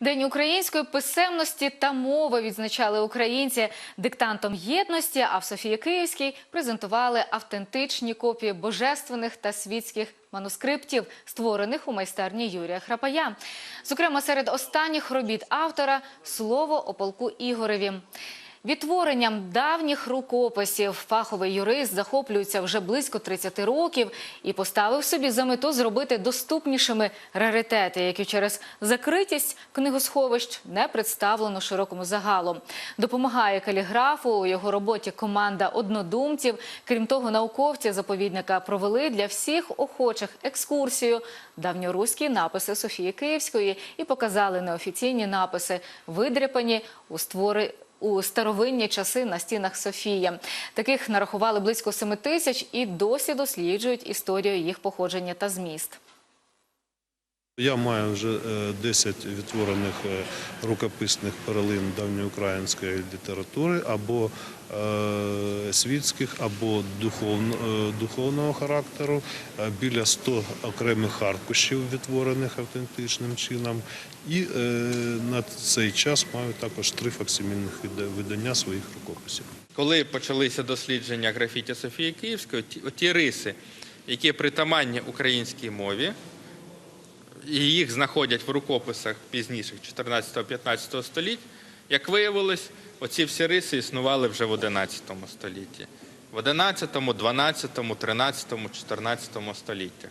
День української писемності та мови відзначали українці диктантом єдності. А в Софії Київській презентували автентичні копії божественних та світських манускриптів, створених у майстерні Юрія Храпая. Зокрема, серед останніх робіт автора слово о полку Ігореві. Відтворенням давніх рукописів фаховий юрист захоплюється вже близько 30 років і поставив собі за мету зробити доступнішими раритети, які через закритість книгосховищ не представлено широкому загалу. Допомагає каліграфу у його роботі команда однодумців. Крім того, науковці заповідника провели для всіх охочих екскурсію давньоруські написи Софії Київської і показали неофіційні написи, видряпані у створи у старовинні часи на стінах Софія. Таких нарахували близько 7 тисяч і досі досліджують історію їх походження та зміст. Я маю вже е, 10 відтворених е, рукописних перлин давньоукраїнської літератури або е, світських, або е, духовного характеру, е, біля 100 окремих аркушів, відтворених автентичним чином. І е, на цей час маю також три факсимільних видання своїх рукописів. Коли почалися дослідження графіті Софії Київської, ті риси, які притаманні українській мові, їх знаходять в рукописах пізніших 14-15 століть, як виявилось, оці всі риси існували вже в 11 столітті. В 11, 12, 13, 14 століттях.